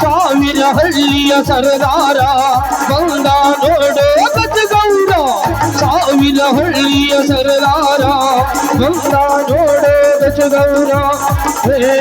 ಸಾವಿರ ಹಳ್ಳಿಯ ಸರದಾರ ಬಂದ ನೋಡೋ ಗಜಗೌಡ ಸಾವಿರ ಹಳ್ಳಿಯ ಸರದಾರ ಬಂದ ನೋಡೋ ಗಜಗೌಡ ಹೇ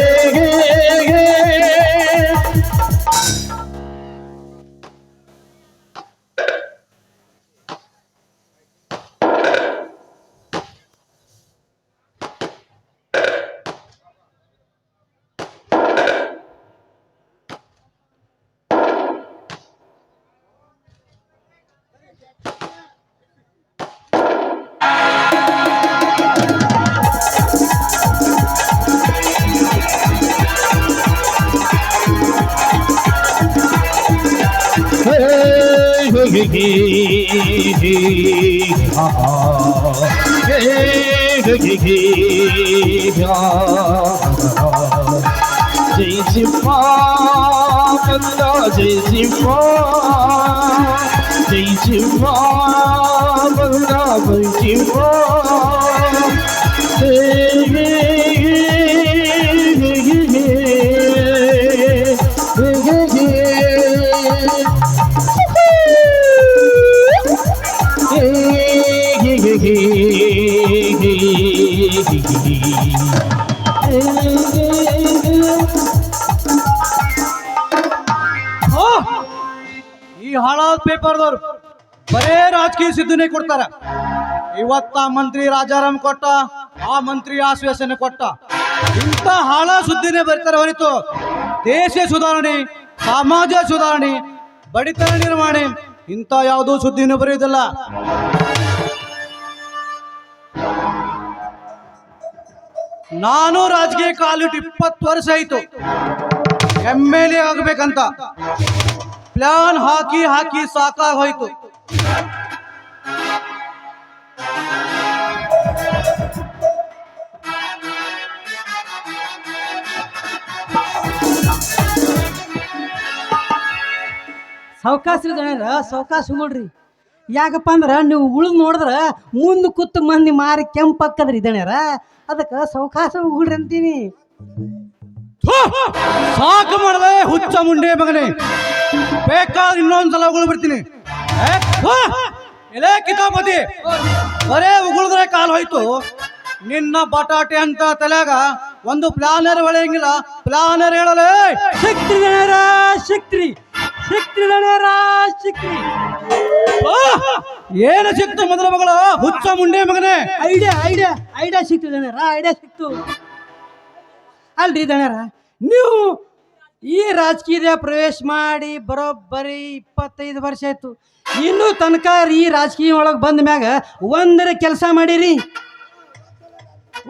జై శివా జై శివా జై శివా జై శివా ಈ ಪೇಪರ್ದವ್ರು ಬರೇ ರಾಜಕೀಯ ಸಿದ್ಧನೆ ಕೊಡ್ತಾರ. ಇವತ್ತ ಮಂತ್ರಿ ರಾಜಾರಾಮ್ ಕೊಟ್ಟ, ಆ ಮಂತ್ರಿ ಆಶ್ವಾಸನೆ ಕೊಟ್ಟ. ಇಂಥ ಹಾಳ ಸುದ್ದಿನೇ ಬರ್ತಾರೆ ಹೊರತು ದೇಶ ಸುಧಾರಣೆ, ಸಮಾಜ ಸುಧಾರಣೆ, ಬಡಿತನ ನಿರ್ವಹಣೆ ಇಂಥ ಯಾವುದೂ ಸುದ್ದಿನೂ ಬರೆಯುವುದಿಲ್ಲ. ನಾನು ರಾಜಕೀಯ ಕಾಲಿಟ್ಟು ಇಪ್ಪತ್ತು ವರ್ಷ ಆಯ್ತು. ಎಂ ಎಲ್ ಎ ಆಗ್ಬೇಕಂತ. ಪ್ಲಾನ್ ಹಾಕಿ ಹಾಕಿ ಸಾಕಾಗ್ ಹೋಯ್ತು. ಸಾವಕಾಶ ಜನರ ಸಾವಕಾಶ ಹೋಗ್ರಿ ಯಾಕಪ್ಪ ಅಂದ್ರೆ ನೀವು ಉಳಿದು ನೋಡಿದ್ರೆ ಮುಂದೆ ಕೂತು ಮಂದಿ ಮಾರಿ ಕೆಂಪಕ್ಕದ್ರಿ ದಣ್ಯರ ಅದಕ್ಕೆ ಸಾವಕಾಶ ಹೋಗ್ರಿ ಅಂತೀನಿ! ಸಾಕು ಮಾಡದೆ ಹುಚ್ಚ ಮುಂಡೆ ಮಗನೇ. ಬೇಕಾದ್ರೆ ಇನ್ನೊಂದ್ಸಲ ಉಗುಳು ಬಿಡ್ತೀನಿ! ಎಲೆ ಕಿತಾಪತಿ. ಬರೇ ಉಗುಳಿದ್ರೆ ಕಾಲು ಹೋಯ್ತು. ನಿನ್ನ ಬಟಾಟೆ ಅಂತ ತಲೆಯಾಗ ಒಂದು ಪ್ಲಾನರ್ ಹೊಳೆಯಂಗಿಲ್ಲ. ಪ್ಲಾನರ್ ಹೇಳಲೇ ಶಕ್ತಿ ಶಕ್ತಿ ಶಕ್ತಿ ಶಕ್ತಿ! ಏನು ಸಿಕ್ತು ಮೊದಲ ಮಗಳ? ಹುಚ್ಚ ಮುಂಡೆ ಮಗನೇ. ಐಡಿಯಾ ಐಡಿಯಾ ಐಡಿಯಾ ಸಿಕ್ತು ಐಡಿಯಾ ಸಿಕ್ತು. ಅಲ್ರಿ ದಣ್ಯರ ನೀವು ಈ ರಾಜಕೀಯದ ಪ್ರವೇಶ ಮಾಡಿ ಬರೋಬ್ಬರಿ ಇಪ್ಪತ್ತೈದು ವರ್ಷ ಆಯ್ತು. ಇನ್ನೂ ತನಕ ಈ ರಾಜಕೀಯ ಒಳಗೆ ಬಂದ ಮ್ಯಾಗ ಒಂದರ ಕೆಲಸ ಮಾಡಿರಿ.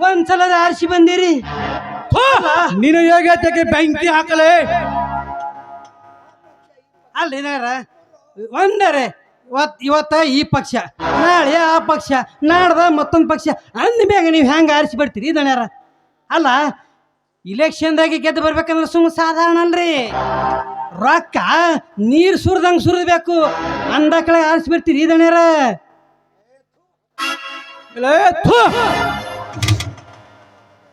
ಒಂದ್ಸಲದ ಆರಿಸಿ ಬಂದಿರಿ! ನೀನು ಯೋಗ್ಯತೆಗೆ ಬೆಂಕಿ ಹಾಕಲೇ. ಅಲ್ರಿ ದಣ್ಯರ ಒಂದರೆ ಇವತ್ತು ಇವತ್ತ ಈ ಪಕ್ಷ ನಾಳೆ ಆ ಪಕ್ಷ ನಾಡ್ದ ಮತ್ತೊಂದು ಪಕ್ಷ ಅಂದ ಮ್ಯಾಗ ನೀವು ಹೆಂಗೆ ಆರಿಸಿ ಬರ್ತೀರಿ ದಣ್ಯಾರ ಅಲ್ಲ ಇಲೆಕ್ಷನ್ದಾಗೆ ಗೆದ್ದು ಬರ್ಬೇಕಂದ್ರೆ ಸುಮ್ಮನೆ ಸಾಧಾರಣ ಅಲ್ರಿ. ರೊಕ್ಕ ನೀರು ಸುರಿದಂಗೆ ಸುರಿದ್ಬೇಕು. ಅಂದ ಆರಿಸ್ಬಿಡ್ತೀರಿ ಆರಿಸಿ ನಿನ್ನೆ!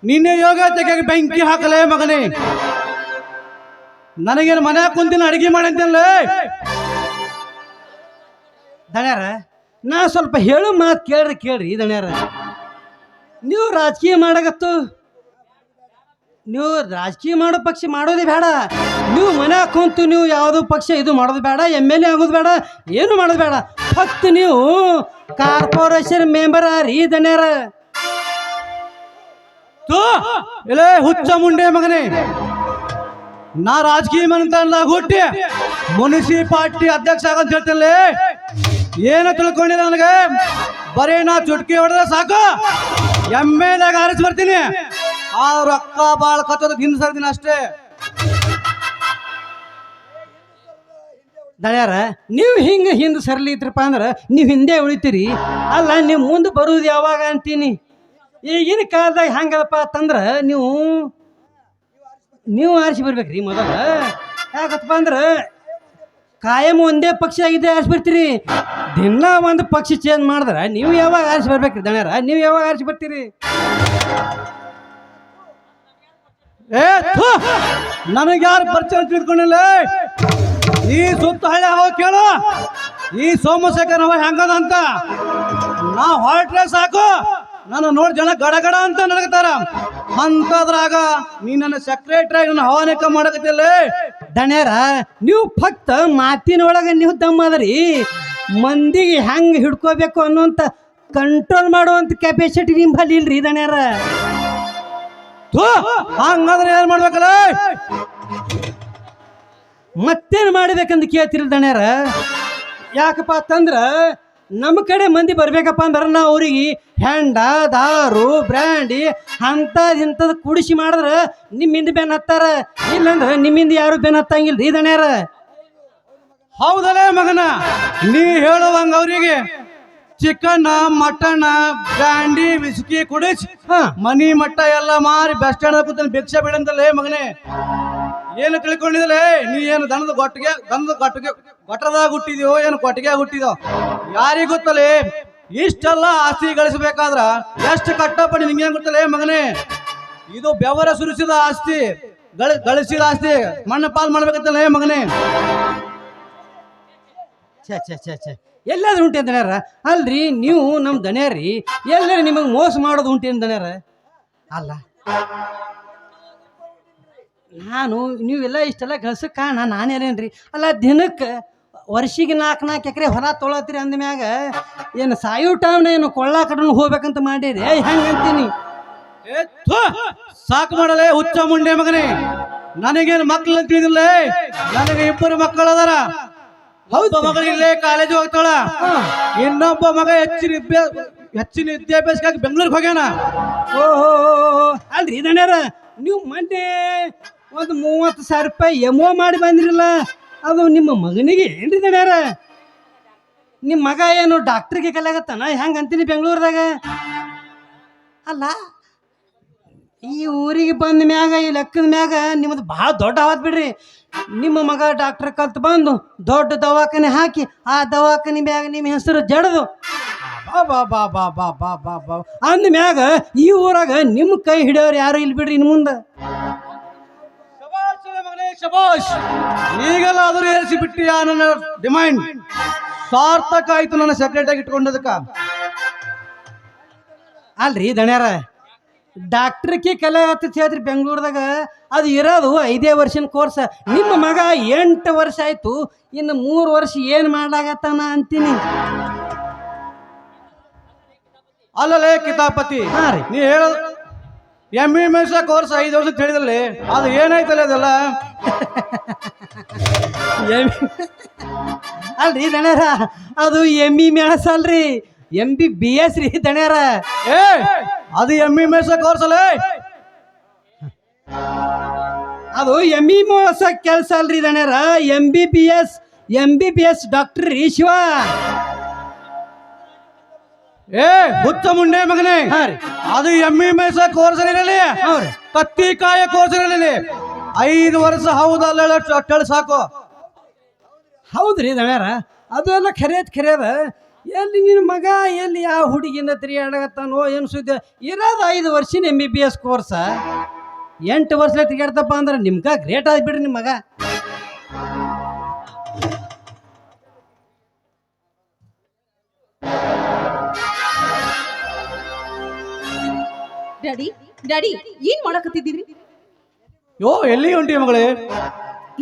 ನಿನ್ನೆ ಯೋಗ್ಯತೆಗೆ ಬೆಂಕಿ ಹಾಕಲೇ ಮಗನೇ. ನನಗೇನು ಮನೆ ಕುಂತಿನ ಅಡಿಗೆ ಮಾಡಂತಲ್ಲ ದಣ್ಯಾರ ನಾ ಸ್ವಲ್ಪ ಹೇಳು ಮಾತು ಕೇಳ್ರಿ ಕೇಳ್ರಿ ದಣ್ಯಾರ. ನೀವು ರಾಜಕೀಯ ಮಾಡಕತ್ತು. ನೀವು ರಾಜಕೀಯ ಮಾಡೋ ಪಕ್ಷ ಮಾಡೋದೇ ಬೇಡ. ನೀವು ಮನೆ ಕುಂತು ನೀವು ಯಾವುದು ಪಕ್ಷ ಇದು ಮಾಡೋದು ಬೇಡ, ಎಂ ಎಲ್ ಎ ಆಗೋದು ಬೇಡ, ಏನು ಮಾಡೋದು ಬೇಡ. ಫಕ್ತ್ ನೀವು ಕಾರ್ಪೊರೇಷನ್ ಮೆಂಬರ್ ರೀ ಥು! ಇಲ್ಲೇ ಹುಚ್ಚ ಮುಂಡೆ ಮಗನೇ. ನಾ ರಾಜಕೀಯ ಮನಂತ ಹುಟ್ಟಿ. ಮುನ್ಸಿಪಾಲ್ಟಿ ಅಧ್ಯಕ್ಷ ಆಗಂತ ಹೇಳ್ತಿಲ್ಲ ಏನು ತಿಳ್ಕೊಂಡಿಲ್ಲ ನನಗೆ? ಬರೀ ನಾ ಚುಟ್ಕಿ ಹೊಡೆದ್ರೆ ಸಾಕು. ಎಂ ಎಲ್ ಎಗ್ ಆರಿಸಿ ಬರ್ತೀನಿ. ಆ ರೊಕ್ಕ ಬಾಳ ಕತ್ತದ ಹಿಂದೆ ಸರ್ದಿನ ಅಷ್ಟೇ. ದಳ್ಯಾರ, ನೀವು ಹಿಂಗೆ ಹಿಂದೆ ಸರಲಿ ಇದ್ರಪ್ಪ ಅಂದ್ರೆ ನೀವು ಹಿಂದೆ ಉಳಿತೀರಿ. ಅಲ್ಲ, ನೀವು ಮುಂದೆ ಬರುವುದು ಯಾವಾಗ ಅಂತೀನಿ? ಈಗಿನ ಕಾಲದಾಗ ಹೆಂಗದಪ್ಪ ಅಂತಂದ್ರೆ ನೀವು ನೀವು ಆರಿಸಿ ಬರ್ಬೇಕ್ರಿ ಮೊದಲ. ಯಾಕಪ್ಪ ಅಂದ್ರೆ ಕಾಯಂ ಒಂದೇ ಪಕ್ಷ ಆಗಿದೆ ಆರಿಸಿ ಬರ್ತೀರಿ ದಿನ ಒಂದು ಪಕ್ಷ ಚೇಂಜ್ ಮಾಡಿದ್ರೆ ನೀವು ಯಾವಾಗ ಆರಿಸಿ ಬರ್ಬೇಕ್ರಿ ದಣ್ಯರ? ನೀವು ಯಾವಾಗ ಆರಿಸಿ ಬರ್ತೀರಿ? ಏ! ನನಗೆ ಯಾರು ಪರಿಚಯ ತಿಳ್ಕೊಂಡಿಲ್ಲ. ಈ ಸುತ್ತ ಹಳ್ಳಿ ಹೋಗ ಕೇಳು. ಈ ಸೋಮಶೇಖರ್ ಅವ ಹೆಂಗದ ಅಂತ. ನಾ ಹೊರಟ್ರೆ ಸಾಕು. ನಾನು ನೋಡಿ ಜನ ಗಡ ಗಡ ಅಂತ ನಡಗತಾರ. ಅಂತದ್ರಾಗ ನೀ ನನ್ನ ಸೆಕ್ರೆಟರಿ ನನ್ನ ಹವಾನಿಕ ಮಾಡಕತ್ತಿಲ್ಲ. ದಣ್ಯಾರ ನೀವು ಫಕ್ತ ಮಾತಿನೊಳಗೆ ನೀವು ದಮ್ಮ ಅದರಿ. ಮಂದಿಗೆ ಹೆಂಗೆ ಹಿಡ್ಕೋಬೇಕು ಅನ್ನೋಂಥ ಕಂಟ್ರೋಲ್ ಮಾಡುವಂಥ ಕೆಪಾಸಿಟಿ ನಿಂಬಲ್ಲಿ ಇಲ್ರಿ ದಣ್ಯಾರ ಹಂಗಾದ್ರೆ ಏನ್ ಮಾಡ್ಬೇಕಲ್ಲ? ಮತ್ತೇನು ಮಾಡ್ಬೇಕಂತ ಕೇಳ್ತಿರಿ ದಣ್ಯಾರ ಯಾಕಪ್ಪ ಅಂತಂದ್ರ ನಮ್ಮ ಕಡೆ ಮಂದಿ ಬರ್ಬೇಕಪ್ಪ ಅಂದ್ರೆ ನಾವು ಅವ್ರಿಗೆ ಹೆಂಡ ದಾರು ಬ್ರ್ಯಾಂಡಿ ಅಂಥದ್ದು ಇಂಥದ್ದು ಕುಡಿಸಿ ಮಾಡಿದ್ರೆ ನಿಮ್ಮಿಂದ ಬೆನ್ ಹತ್ತಾರ? ಇಲ್ಲಂದ್ರೆ ನಿಮ್ಮಿಂದ ಯಾರು ಬೆನ್ ಹತ್ತಂಗಿಲ್ಲ ರೀ ದಣ್ಯಾರ? ಹೌದಲೇ ಮಗನ? ನೀ ಹೇಳುವಂಗ ಅವರಿಗೆ ಚಿಕನ್ ಮಟನ್ ಬ್ರ್ಯಾಂಡಿ ವಿಸ್ಕಿ ಕುಡಿಸಿ ಮನಿ ಮಟ್ಟ ಎಲ್ಲ ಮಾರಿ ಬಸ್ ಸ್ಟ್ಯಾಂಡ್ ಕೂತ ಭಿಕ್ಷೆ ಬಿಡಂತಲ್ಲ ಮಗನೇ. ಏನು ತಿಳ್ಕೊಂಡಿದಲೇ ನೀ ಏನು ದನದ ಗೊಟ್ಟಿಗೆ ದನದ ಗೊಟ್ಟಿಗೆ ಗೊಟ್ಟದಾಗ ಹುಟ್ಟಿದ್ಯೋ, ಏನು ಕೊಟ್ಟಿಗೆ ಹುಟ್ಟಿದೋ ಯಾರಿಗೂ ಗೊತ್ತಲೇ ಇಷ್ಟೆಲ್ಲ ಆಸ್ತಿ ಗಳಿಸಬೇಕಾದ್ರ ಎಷ್ಟು ಕಟ್ಟಪಡಿ ನಿಂಗೆ ಗೊತ್ತಲೇ ಮಗನೇ? ಇದು ಬೆವರ ಸುರಿಸಿದ ಆಸ್ತಿ ಗಳ ಗಳಿಸಿದ ಆಸ್ತಿ, ಮಣ್ಣು ಪಾಲ್ ಮಾಡ್ಬೇಕಂತಲೇ ಮಗನೇ? ಛೇ ಛೇ ಛೇ ಎಲ್ಲಾದ್ರೂ ಅಲ್ರಿ, ನೀವು ನಮ್ಮ ದಣ್ಯಾರಿ ಎಲ್ಲರೂ ನಿಮಗೆ ಮೋಸ ಮಾಡೋದು ಉಂಟೇನು ದಣ್ಯಾರ ಅಲ್ಲ. ನಾನು ನೀವೆಲ್ಲ ಇಷ್ಟೆಲ್ಲ ಗಳಿಸಕ್ಕೆ ಕಾರಣ ನಾನೇನೇನ್ರಿ ಅಲ್ಲ ದಿನಕ್ಕೆ ವರ್ಷಿಗೆ ನಾಲ್ಕು ನಾಲ್ಕು ಎಕರೆ ಹೊರ ತೊಳತ್ರಿ ಅಂದಮ್ಯಾಗ ಏನು ಸಾಯು ಟೈಮ್ನ ಏನು ಕೊಳ್ಳ ಕಡೆ ಹೋಗ್ಬೇಕಂತ ಮಾಡಿರಿ. ಹೆಂಗೆ ಅಂತೀನಿ! ಸಾಕು ಮಾಡಲೇ ಹುಚ್ಚ ಮುಂಡೆ ಮಗನೇ. ನನಗೇನು ಮಕ್ಕಳು ಅಂತ ತಿಳಿದಿಲ್ಲ ನನಗೆ ಇಬ್ಬರು ಮಕ್ಕಳು ಅದಾರ. ಹೌದು. ಮಗಳು ಇಲ್ಲೇ ಕಾಲೇಜ್ ಹೋಗ್ತಾಳ. ಇನ್ನೊಬ್ಬ ಮಗ ಹೆಚ್ಚಿನ ಹೆಚ್ಚಿನ ವಿದ್ಯಾಭ್ಯಾಸಕ್ಕಾಗಿ ಬೆಂಗಳೂರಿಗೆ ಹೋಗ್ಯಾನ. ಓಹೋ ಅಲ್ರಿ ಇದನ್ನ ನೀವು ಮೊನ್ನೆ ಒಂದು ಮೂವತ್ತು ಸಾವಿರ ರೂಪಾಯಿ ಎಮೋ ಮಾಡಿ ಬಂದಿರಲ್ಲ, ಅದು ನಿಮ್ಮ ಮಗನಿಗೆ ಏನ್ರಿ ದಣ್ಯಾರ ನಿಮ್ಮ ಮಗ ಏನು ಡಾಕ್ಟ್ರಿಗೆ ಕಲಿಯಾಗತ್ತಾನ ಹೆಂಗೆ ಅಂತೀನಿ ಬೆಂಗಳೂರದಾಗ? ಅಲ್ಲ, ಈ ಊರಿಗೆ ಬಂದ ಮ್ಯಾಗ, ಈ ಲೆಕ್ಕದ ಮ್ಯಾಗ ನಿಮ್ಮದು ಭಾಳ ದೊಡ್ಡ ಆವತ್ ಬಿಡ್ರಿ. ನಿಮ್ಮ ಮಗ ಡಾಕ್ಟರ್ ಕಲ್ತು ಬಂದು ದೊಡ್ಡ ದವಾಖಾನೆ ಹಾಕಿ, ಆ ದವಾಖಾನೆ ಮ್ಯಾಗ ನಿಮ್ಮ ಹೆಸರು ಜಡದು. ಬಾ ಬಾ ಬಾ ಬಾ ಬಾ ಬಾ ಬಾ ಅಂದ ಮ್ಯಾಗ ಈ ಊರಾಗ ನಿಮ್ಮ ಕೈ ಹಿಡಿಯೋರು ಯಾರು ಇಲ್ಲಿ ಬಿಡ್ರಿ ಇನ್ನು ಮುಂದೆ. ಶಬಾಷ್ ಮಗನೇ ಶಬಾಷ್ ಈಗೆಲ್ಲ ಆದರೂ ಏರಿಸಿ ಬಿಟ್ಟಿಯಾ ನನ್ನ ಡಿಮ್ಯಾಂಡ್. ಸಾರ್ಥಕ ಆಯ್ತು ನನ್ನ ಸೆಕ್ರೆಟರಿ ಇಟ್ಕೊಂಡದಕ್ಕ ಅಲ್ರಿ ದಣ್ಯಾರ ಡಾಕ್ಟ್ರಕ್ಕೆ ಕಲೆ ಹತ್ತಿ ಹೇಳ್ರಿ ಬೆಂಗಳೂರದಾಗ ಅದು ಇರೋದು ಐದೇ ವರ್ಷನ ಕೋರ್ಸ್ ನಿಮ್ಮ ಮಗ ಎಂಟು ವರ್ಷ ಆಯ್ತು ಇನ್ನು ಮೂರು ವರ್ಷ ಏನು ಮಾಡ್ಲಾಗತ್ತಾನ ಅಂತೀನಿ. ಅಲ್ಲಲೇ ಕಿತಾಪತಿ. ಹಾಂ ರೀ. ನೀ ಹೇಳ ಎಂ ಇ ಎಸ್ ಕೋರ್ಸ್ ಐದು ವರ್ಷ ಹೇಳಿದಲ್ಲಿ ಅದು ಏನಾಯ್ತಲ್ಲ ಅದೆಲ್ಲ? ಎಮ್- ಅಲ್ರಿ ದಣ್ಯಾರ ಅದು ಎಂ ಇ ಮೆಣಸ ಅಲ್ರಿ ಎಂ ಬಿ ಬಿ ಎಸ್ ರೀ ದಣ್ಯಾರ. ಏ! ಅದು ಎಂ ಇ ಎಸ್ ಕೋರ್ಸ್ ಅಲ್ಲ ಅದು ಎಂ ಇ ಮೋಸ ಕೆಲಸ ಅಲ್ರಿ ದಣ್ಯಾರ. M B B S M B B S doctor ರೀ ಶಿವ. ಏ! ಹುಚ್ಚ ಮುಂಡೆ ಮಗನೇ! ಅದು ಎಮ್ಮಿ ಮೇಸ ಎಸ್ ಕೋರ್ಸ್ ಇರಲಿ ಹೌದ್ರಿ ಕತ್ತಿ ಕಾಯ ಕೋರ್ಸ್ ಇರಲಿ ಐದು ವರ್ಷ ಹೌದಲ್ಲ ಅಟ್ಟಳು ಸಾಕು. ಹೌದ್ರಿ ದಣ್ಯಾರ ಅದು ಎಲ್ಲ ಖರೇದ್ ಖರೇದ. ಎಲ್ಲಿ ನಿನ್ನ ಮಗ ಎಲ್ಲಿ ಯಾವ ಹುಡುಗಿನ ತಿರುಗಾಡಕತ್ತಾನೋ ಏನು ಸುದ್ದಿ? ಇರೋದು ಐದು ವರ್ಷನ M B B S course ಎಂಟು ವರ್ಷ ತಿರುಗಾಡ್ತಪ್ಪ ಅಂದ್ರೆ ನಿಮ್ಗ ಗ್ರೇಟ್ ಆಗಿಬಿಡ್ರಿ ನಿಮ್ಮ ಮಗ. ಡ್ಯಾಡಿ ಡ್ಯಾಡಿ ಏನ್ ಮಾಡಕತ್ತಿದ್ದೀರಿ? ಯೋ ಎಲ್ಲಿ ಹೊಂಟಿ ಮಗಳೇ?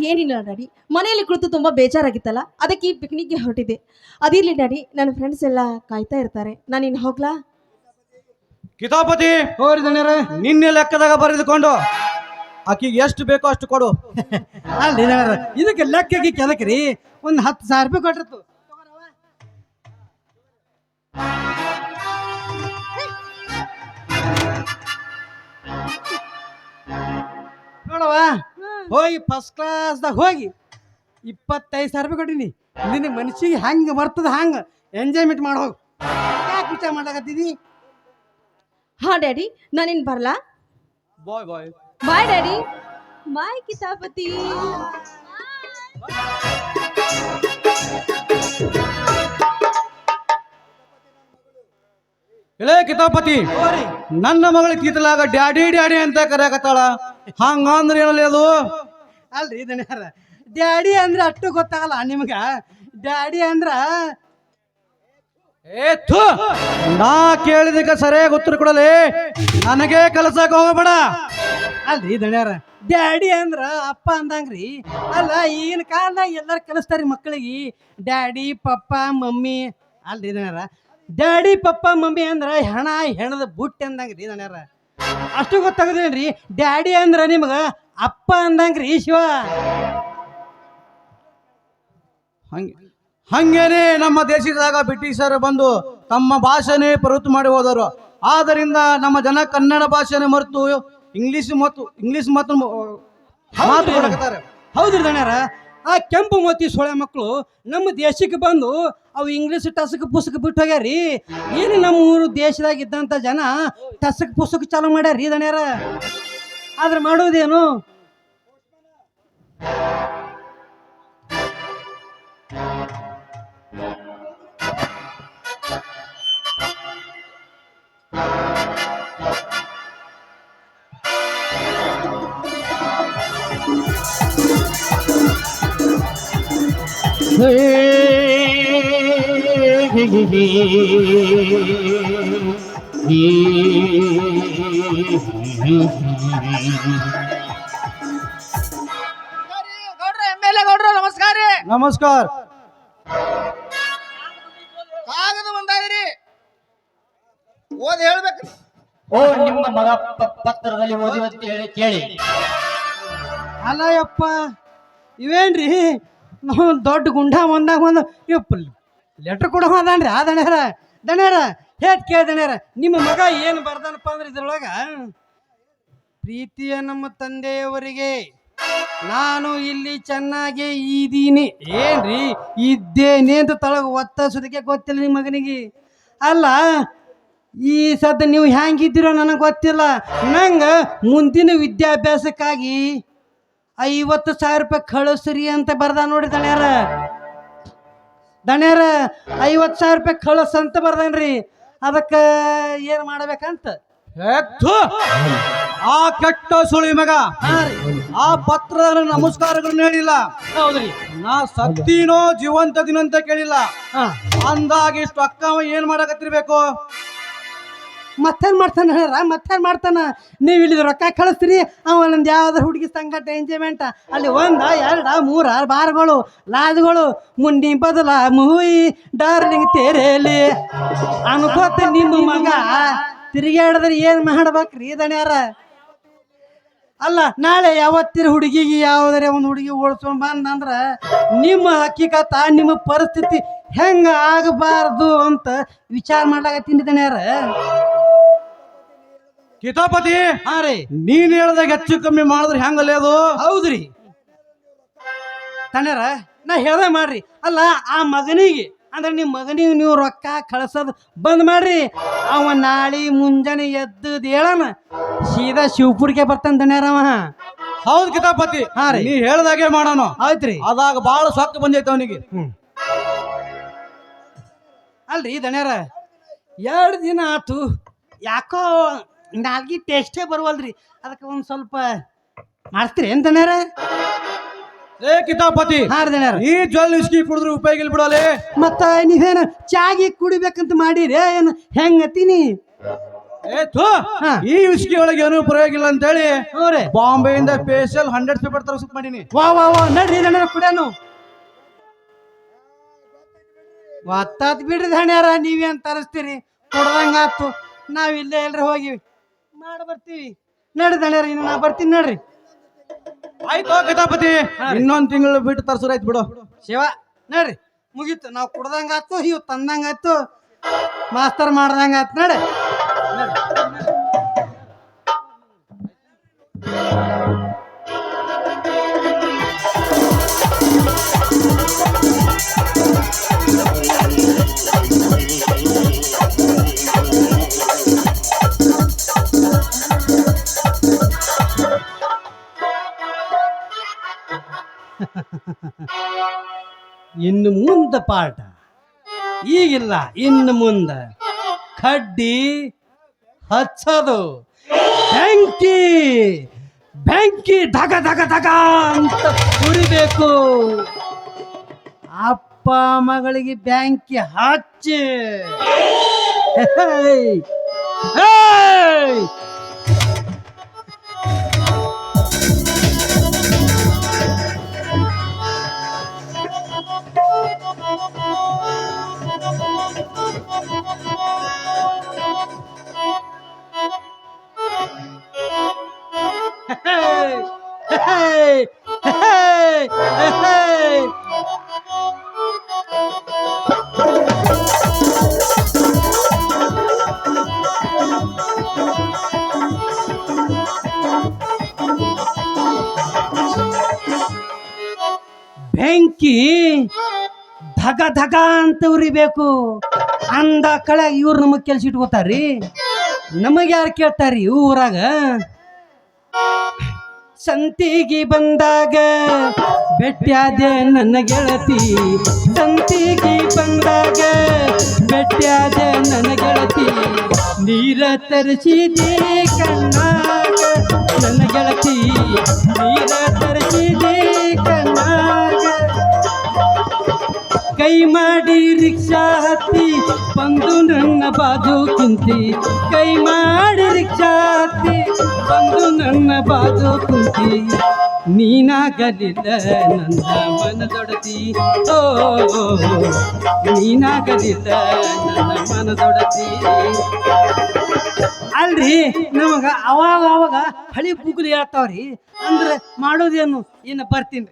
ಏನಿಲ್ಲ ಡ್ಯಾಡಿ ಮನೆಯಲ್ಲಿ ಕುಳಿತು ತುಂಬಾ ಬೇಜಾರಾಗಿತ್ತಲ್ಲ ಅದಕ್ಕೆ ಈ ಪಿಕ್ನಿಕ್ಗೆ ಹೊರಟಿದ್ದೆ. ಅದಿರ್ಲಿ ಡ್ಯಾಡಿ ನನ್ನ ಫ್ರೆಂಡ್ಸ್ ಎಲ್ಲ ಕಾಯ್ತಾ ಇರ್ತಾರೆ. ನಾನು ಇನ್ನು ಹೋಗ್ಲಾ? ಕಿತಾಪತಿ! ಹೋರಿ ದಣ್ಯಾರ ನಿನ್ನೆ ಲೆಕ್ಕದಾಗ ಬರೆದುಕೊಂಡು ಆಕಿಗೆ ಎಷ್ಟು ಬೇಕೋ ಅಷ್ಟು ಕೊಡು. ಅಲ್ರಿ ದಣ್ಯಾರ ಇದಕ್ಕೆ ಲೆಕ್ಕಕ್ಕೆ ಕೆಲಕ್ರಿ ರೀ ಒಂದು ಹತ್ತು ಸಾವಿರ ರೂಪಾಯಿ ಕೊಟ್ಟಿರ್ತು ಹೋಗಿ ಫಸ್ಟ್ ಕ್ಲಾಸ್ದಾಗ ಹೋಗಿ ಇಪ್ಪತ್ತೈದು ಸಾವಿರ ರೂಪಾಯಿ ಕೊಟ್ಟಿನಿ. ನಿನ್ನ ಮನ್ಸಿಗೆ ಹಂಗೆ ಬರ್ತದ ಹಂಗೆ ಎಂಜಾಯ್ಮೆಂಟ್ ಮಾಡಿ ಹೋಗು. ಯಾಕೆ ವಿಚಾರ ಮಾಡ್ಲಾಕತ್ತಿದಿ? ಹಾ ಡ್ಯಾಡಿ ನಾನೇನು ಬರಲಾ? Bye bye bye daddy. Bye ಕಿತಾಪತಿ. ಇಳೇ ಕಿತಾಪತಿ. ನನ್ನ ಮಗಳು ಕೀತಲಾಗ ಡ್ಯಾಡಿ ಡ್ಯಾಡಿ ಅಂತ ಕರೆಯಕತ್ತಾಳ. ಹಂಗಂದ್ರೆ ಏನಲ್ಲ ಅದು? ಅಲ್ರಿ ದಣ್ಯಾರ ಡ್ಯಾಡಿ ಅಂದ್ರೆ ಅಷ್ಟು ಗೊತ್ತಾಗಲ್ಲ ನಿಮ್ಗ. ಡ್ಯಾಡಿ ಅಂದ್ರ ಏ ಥು! ನಾ ಕೇಳಿದಕ್ಕೆ ಸರಿಯಾಗಿ ಉತ್ತರ ಕೊಡಲಿ. ನನಗೆ ಕಲಸಕ್ಕೆ ಹೋಗಬೇಡ. ಅಲ್ರಿ ದಣ್ಯಾರ ಡ್ಯಾಡಿ ಅಂದ್ರ ಅಪ್ಪ ಅಂದಂಗ್ರಿ. ಅಲ್ಲ ಈಗಿನ ಕಾಲದಾಗ ಎಲ್ಲಾರು ಕಲಿಸ್ತಾರಿ ಮಕ್ಕಳಿಗೆ. Daddy papa mummy. ಅಲ್ರಿ ದಣ್ಯಾರ ಡ್ಯಾಡಿ ಪಪ್ಪ ಮಮ್ಮಿ ಅಂದ್ರ ಹೆಣ ಹೆಣದ ಬುಟ್ಟಿ ಅಂದಂಗ್ರಿ ದಣ್ಯಾರ ಅಷ್ಟು ಗೊತ್ತಾಗದೇನ್ರಿ ಡ್ಯಾಡಿ ಅಂದ್ರ ನಿಮ್ಗೆ ಅಪ್ಪ ಅಂದಂಗ್ರಿ ಶಿವ. ಹಂಗೆ ಹಂಗೇನೆ ನಮ್ಮ ದೇಶದಾಗ ಬ್ರಿಟಿಷರು ಬಂದು ತಮ್ಮ ಭಾಷೆನೇ ಪ್ರವೃತ್ತಿ ಮಾಡಿ ಹೋದರು ಆದ್ದರಿಂದ ನಮ್ಮ ಜನ ಕನ್ನಡ ಭಾಷೆನೇ ಮರೆತು ಇಂಗ್ಲಿಷ್ ಮತ್ತು ಇಂಗ್ಲಿಷ್ ಮತ್ತು ಮಾತು ಹೌದ್ರಿ ದಣ್ಯಾರ. ಆ ಕೆಂಪು ಮೋತಿ ಸೊಳೆ ಮಕ್ಕಳು ನಮ್ಮ ದೇಶಕ್ಕೆ ಬಂದು ಅವು ಇಂಗ್ಲೀಷ್ ಟಸಕ್ ಪುಸ್ತಕ ಬಿಟ್ಟು ಹೋಗ್ಯಾರಿ. ಏನು ನಮ್ಮ ಊರು ದೇಶದಾಗ ಇದ್ದಂಥ ಜನ ಟಸಕ್ ಪುಸ್ತಕ ಚಾಲು ಮಾಡ್ಯಾರಿ ದಣ್ಯಾರ ಆದ್ರೆ ಮಾಡೋದೇನು? ನಮಸ್ಕಾರ. ರೀ ನಮಸ್ಕಾರ ಕಾಗದ ಬಂದಾದ್ರಿ ಓದ್ ಹೇಳ್ಬೇಕು. ಓ ನಿಮ್ಮ ಮಗ ಪತ್ರದಲ್ಲಿ ಓದಿವಂತ ಹೇಳಿ ಕೇಳಿ. ಅಲ್ಲ ಯಪ್ಪ ಇವೇನ್ರಿ? ದೊಡ್ಡ ಗುಂಡ ಒಂದಾಗ ಒಂದು. ಲೆಟರ್ ಲೆಟ್ರ್ ಕೊಡ ಹೋದಾನ್ರಿ ಆ ದಣ್ಯಾರ ದಣ್ಯಾರ ಹೇಟ್ ಕೇಳಿ ದಣ್ಯಾರ ನಿಮ್ಮ ಮಗ ಏನು ಬರ್ದಾನಪ್ಪ ಅಂದ್ರೆ ಇದ್ರೊಳಗ, ಪ್ರೀತಿಯ ನಮ್ಮ ತಂದೆಯವರಿಗೆ ನಾನು ಇಲ್ಲಿ ಚೆನ್ನಾಗಿ ಇದ್ದೀನಿ. ಏನ್ರಿ? ಇದ್ದೇನೆ ಅಂತ ತಳಗ ಒತ್ತಸೋದಕ್ಕೆ ಗೊತ್ತಿಲ್ಲ ನಿಮ್ಮ ಮಗನಿಗೆ. ಅಲ್ಲ, ಈ ಸದ್ಯ ನೀವು ಹ್ಯಾಂಗಿದ್ದೀರೋ ನನಗೆ ಗೊತ್ತಿಲ್ಲ. ನಂಗೆ ಮುಂದಿನ ವಿದ್ಯಾಭ್ಯಾಸಕ್ಕಾಗಿ ಐವತ್ತು ಸಾವಿರ ರೂಪಾಯಿ ಕಳಿಸ್ರಿ ಅಂತ ಬರ್ದ ನೋಡಿ ದಣ್ಯಾರ. ದಣ್ಯಾರ ಐವತ್ತು ಸಾವಿರ ರೂಪಾಯಿ ಕಳಿಸ್ ಅಂತ ಬರ್ದನ್ರಿ. ಅದಕ್ಕೆ ಏನು ಮಾಡ್ಬೇಕಂತ! ಆ ಕೆಟ್ಟ ಸುಳಿ ಮಗ ಆ ಪತ್ರದ ನಮಸ್ಕಾರಗಳನ್ನ ಹೇಳಿಲ್ಲ ಹೌದ್ರಿ. ನಾ ಸತ್ತಿನೋ ಜೀವಂತದಿನೋ ಅಂತ ಕೇಳಿಲ್ಲ. ಅಂದಾಗ ಇಷ್ಟು ಅಕ್ಕ ಏನ್ ಮಾಡಕತ್ತಿರ್ಬೇಕು? ಮತ್ತೇನು ಮಾಡ್ತಾನೆ ಹೇಳ್ರ ಮತ್ತೇನು ಮಾಡ್ತಾನ? ನೀವು ಇಲ್ಲಿ ರೊಕ್ಕ ಕಳಿಸ್ತೀರಿ ಅವ ನಂದು ಯಾವ್ದಾರ ಹುಡುಗಿ ಸಂಕಟ ಎಂಜಾಯ್ಮೆಂಟ ಅಲ್ಲಿ ಒಂದ, ಎರಡ, ಮೂರ ಬಾರ್ಗಳು ಲಾಜ್ಗಳು ಮುಂಡಿ ಬದಲ ಮೂಯಿ, ಡಾರ್ಲಿಂಗ್ ತೇರೇಲಿ. ಅನ್ಕೋತ ನಿಮ್ಮ ಮಗ. ತಿರುಗಾಡಿದ್ರೆ ಏನು ಮಾಡ್ಬೇಕ್ರಿ ದಣ್ಯಾರ? ಅಲ್ಲ, ನಾಳೆ ಯಾವತ್ತಿರ ಹುಡುಗಿಗೆ ಯಾವುದರ ಒಂದು ಹುಡುಗಿ ಓಡಿಸ್ಕೊಂಡ್ ಬಂದಂದ್ರ ನಿಮ್ಮ ಹಕ್ಕಿಕತ ನಿಮ್ಮ ಪರಿಸ್ಥಿತಿ ಹೆಂಗ ಆಗಬಾರ್ದು ಅಂತ ವಿಚಾರ ಮಾಡ್ಲಾಕತ್ತೀನಿ ದಣ್ಯಾರ. ಕಿತಾಪತಿ? ಹಾ ರೀ. ನೀನ್ ಹೇಳ್ದಾಗ ಹೆಚ್ಚು ಕಮ್ಮಿ ಮಾಡಿದ್ರೆ ಹೆಂಗಲ್ಲೇ ಅದು? ಹೌದ್ರಿ. ತಣ್ಣರ ನಾ ಹೇಳ್ದೆ ಮಾಡ್ರಿ. ಅಲ್ಲ ಆ ಮಗನಿಗೆ ಅಂದ್ರೆ ನಿಮ್ಮ ಮಗನಿಗೆ ನೀವು ರೊಕ್ಕ ಕಳ್ಸೋದು ಬಂದ್ ಮಾಡ್ರಿ. ಅವ ನಾಳೆ ಮುಂಜಾನೆ ಎದ್ದು ಹೇಳನ ಸೀದಾ ಶಿವಪುರ್ಗೆ ಬರ್ತಾನೆ ದಣ್ಯಾರ ಅವ. ಹೌದು ಕಿತಾಪತಿ. ಹಾ ರೀ. ನೀ ಹೇಳ್ದಾಗೆ ಮಾಡೋಣ ಆಯ್ತ್ರಿ ಅದಾಗ ಬಾಳ ಸೊಕ್ಕ ಬಂದೈತೆ ಅವನಿಗೆ. ಅಲ್ರಿ ದಣ್ಯಾರ ಎರಡು ದಿನ ಆತು ಯಾಕೋ ನಾಲ್ಗಿ ಟೇಸ್ಟೇ ಬರುವಲ್ರಿ. ಅದಕ್ಕೆ ಒಂದು ಸ್ವಲ್ಪ ಮಾಡ್ತೀರಿ ಏನ್ ದಣ್ಯಾರ ಏ ಕಿತಾಪತಿ ಹಾಂ ಈ ಜ್ವಲ್ ಇಸ್ಕಿ ಕುಡಿದ್ರೆ ಉಪಯೋಗ ಇಲ್ಲ ಬಿಡೋಲೆ. ಮತ್ತ ನೀವೇನು ಚಾಗಿ ಕುಡಿಬೇಕಂತ ಮಾಡಿರಿ? ಏನು ಹೆಂಗತೀನಿ ಏ ಥು! ಹಾ. ಈ ವಿಸ್ಕಿ ಒಳಗೆ ಏನೂ ಪ್ರಯೋಗ ಇಲ್ಲ ಅಂತೇಳಿ ಹ್ಞೂ ರೀ. ಬಾಂಬೆಯಿಂದ ಸ್ಪೆಷಲ್ ಹಂಡ್ರೆಡ್ ಪೇಪರ್ ತರಿಸ್ ಮಾಡೀನಿ. ವಾ ವಾ ವಾ ನಡ್ರಿ ದಣ್ಯಾರ ಕುಡಿಯೋನು. ಒತ್ತಾತ್ ಬಿಡ್ರಿ ದಣ್ಯಾರ ನೀವೇನ್ ತರಿಸ್ತೀರಿ? ಕೊಡ್ದಂಗ ಆತು ನಾವ್ ಇಲ್ಲೇ ಎಲ್ರಿ ಹೋಗಿ ಮಾಡಿ ಬರ್ತೀವಿ. ನಡ್ರಿ ರೀ ಇನ್ನು ನಾ ಬರ್ತೀನಿ ನೋಡ್ರಿ. ಆಯ್ತು ಕಥಾಪತಿ ಇನ್ನೊಂದ್ ತಿಂಗಳು ಬಿಟ್ಟು ತರ್ಸೋರಾಯ್ತು ಬಿಡು. ಶಿವ ನೋಡ್ರಿ. ಮುಗೀತು ನಾವು ಕುಡ್ದಂಗ ಆತು ಇವ್ ತಂದಂಗ ಆತು ಮಾಸ್ತರ್ ಮಾಡ್ದಂಗ ಆತು ನಡ್ರಿ. ಇನ್ನು ಮುಂದೆ ಪಾಠ. ಈಗಿಲ್ಲ, ಇನ್ನು ಮುಂದೆ. ಕಡ್ಡಿ ಹಚ್ಚೋದು. ಬೆಂಕಿ ಬೆಂಕಿ ಧಗ ಧಗ ಧಗ ಅಂತ ಕುರಿಬೇಕು. ಅಪ್ಪ ಮಗಳಿಗೆ ಬೆಂಕಿ ಹಚ್ಚಿ. ಬೆಂಕಿ ಧಗ ಧಗ ಅಂತ ಉರಿಬೇಕು. ಅಂದ ಕಳೆ ಇವ್ರು ನಮಗ್ ಕೆಲ್ಸ ಇಟ್ಕೋತಾರಿ ನಮಗ್ ಯಾರು ಕೇಳ್ತಾರ್ರಿ ಈ ಊರಾಗ? ಸಂತಿಗೆ ಬಂದಾಗ ಬೆಟ್ಟ್ಯಾದೆ ನನ್ನ ಗೆಳತಿ. ಸಂತಿಗೆ ಬಂದಾಗ ಬೆಟ್ಟ್ಯಾದೆ ನನ್ನ ಗೆಳತಿ. ನೀರ ತರಿಸಿದೆ ಕಣ್ಣಾಗ ನನ್ನ ಗೆಳತಿ. ನೀರ ತರಿಸಿದೆ ಕೈ ಮಾಡಿ ರಿಕ್ಷಾ ಹತ್ತಿ ಬಂದು ನನ್ನ ಬಾಜು ಕುಂತಿ. ಕೈ ಮಾಡಿ ರಿಕ್ಷಾ ಹತ್ತಿ ಬಂದು ನನ್ನ ಬಾಜು ಕುಂತಿ. ನೀನಾಗಲಿಲ್ಲ ನನ್ನ ಮನದೊಡತಿ. ಓ, ನೀನಾಗಲಿಲ್ಲ ನನ್ನ ಮನದೊಡತಿ. ಅಲ್ರಿ, ನಮಗ ಅವಾಗ ಅವಾಗ ಹಳಿ ಬುಗುಲಿ ಹೇಳ್ತಾವ್ರಿ. ಅಂದ್ರೆ ಮಾಡೋದೇನು, ಇನ್ನು ಬರ್ತೀನಿ.